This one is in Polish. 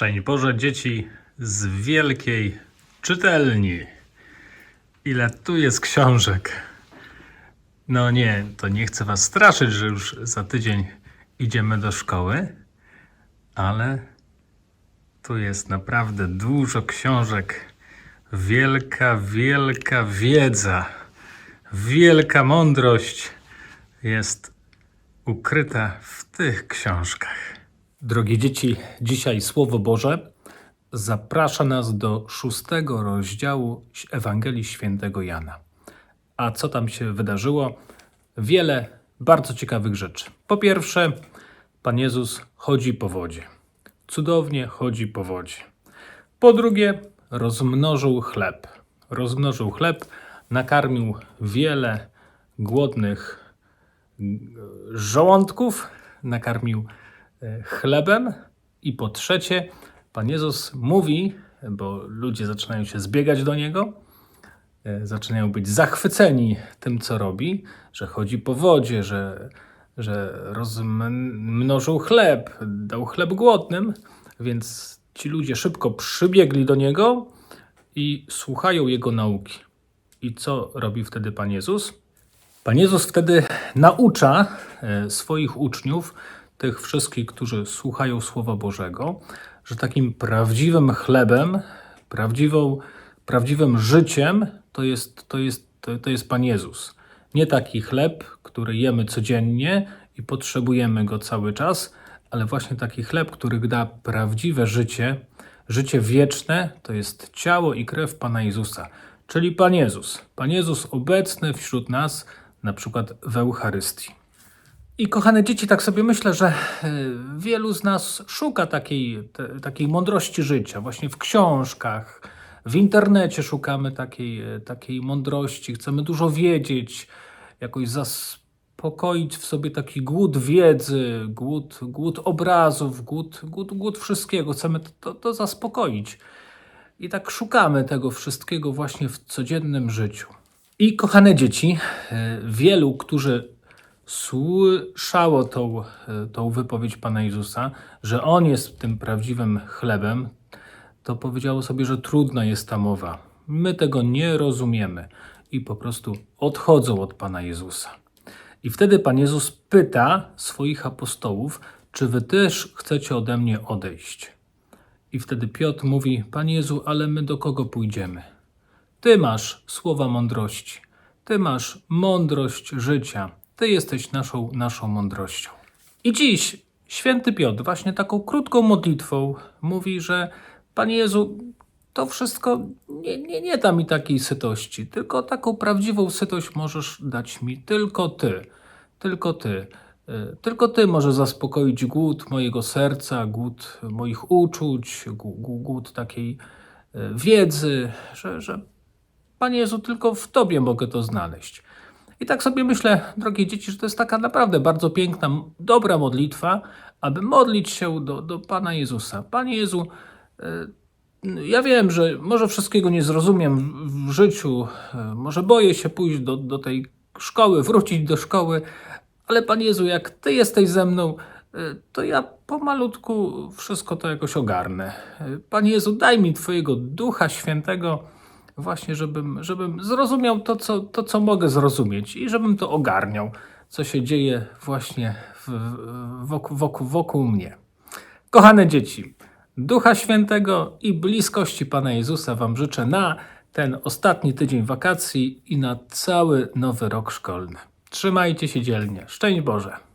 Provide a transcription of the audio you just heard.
Szczęść Boże, dzieci z wielkiej czytelni. Ile tu jest książek. No nie, to nie chcę was straszyć, że już za tydzień idziemy do szkoły, ale tu jest naprawdę dużo książek. Wielka, wielka wiedza, wielka mądrość jest ukryta w tych książkach. Drogie dzieci, dzisiaj Słowo Boże zaprasza nas do szóstego rozdziału Ewangelii Świętego Jana. A co tam się wydarzyło? Wiele bardzo ciekawych rzeczy. Po pierwsze, Pan Jezus chodzi po wodzie. Cudownie chodzi po wodzie. Po drugie, rozmnożył chleb. Rozmnożył chleb, nakarmił wiele głodnych żołądków, nakarmił chlebem. I po trzecie, Pan Jezus mówi, bo ludzie zaczynają się zbiegać do niego, e, zaczynają być zachwyceni tym, co robi, że chodzi po wodzie, że, że rozmnożył chleb, dał chleb głodnym, więc ci ludzie szybko przybiegli do niego i słuchają jego nauki. I co robi wtedy Pan Jezus? Pan Jezus wtedy naucza e, swoich uczniów, tych wszystkich, którzy słuchają Słowa Bożego, że takim prawdziwym chlebem, prawdziwą, prawdziwym życiem to jest, to, jest, to, jest Pan Jezus. Nie taki chleb, który jemy codziennie i potrzebujemy go cały czas, ale właśnie taki chleb, który da prawdziwe życie, życie wieczne, to jest ciało i krew Pana Jezusa, czyli Pan Jezus. Pan Jezus obecny wśród nas, na przykład w Eucharystii. I kochane dzieci, tak sobie myślę, że e, wielu z nas szuka takiej, te, takiej mądrości życia, właśnie w książkach, w internecie szukamy takiej, e, takiej mądrości, chcemy dużo wiedzieć, jakoś zaspokoić w sobie taki głód wiedzy, głód, głód obrazów, głód, głód, głód wszystkiego, chcemy to, to, to zaspokoić. I tak szukamy tego wszystkiego właśnie w codziennym życiu. I kochane dzieci, e, wielu, którzy słyszało tą, e, tą wypowiedź Pana Jezusa, że On jest tym prawdziwym chlebem, to powiedziało sobie, że trudna jest ta mowa. My tego nie rozumiemy i po prostu odchodzą od Pana Jezusa. I wtedy Pan Jezus pyta swoich apostołów, czy wy też chcecie ode mnie odejść? I wtedy Piotr mówi: Panie Jezu, ale my do kogo pójdziemy? Ty masz słowa mądrości, ty masz mądrość życia, ty jesteś naszą, naszą mądrością. I dziś święty Piotr, właśnie taką krótką modlitwą, mówi, że Panie Jezu, to wszystko nie, nie, nie da mi takiej sytości, tylko taką prawdziwą sytość możesz dać mi tylko Ty. Tylko Ty. Y, Tylko Ty może zaspokoić głód mojego serca, głód moich uczuć, głód, takiej y, wiedzy, że, że Panie Jezu, tylko w Tobie mogę to znaleźć. I tak sobie myślę, drogie dzieci, że to jest taka naprawdę bardzo piękna, dobra modlitwa, aby modlić się do, do Pana Jezusa. Panie Jezu, y, ja wiem, że może wszystkiego nie zrozumiem w- życiu, y, może boję się pójść do, do tej szkoły, wrócić do szkoły, ale Panie Jezu, jak Ty jesteś ze mną, y, to ja pomalutku wszystko to jakoś ogarnę. Panie Jezu, daj mi Twojego Ducha Świętego, właśnie żebym, żebym zrozumiał to co, to, co mogę zrozumieć i żebym to ogarniał, co się dzieje właśnie w, wokół, wokół, wokół mnie. Kochane dzieci, Ducha Świętego i bliskości Pana Jezusa Wam życzę na ten ostatni tydzień wakacji i na cały nowy rok szkolny. Trzymajcie się dzielnie. Szczęść Boże!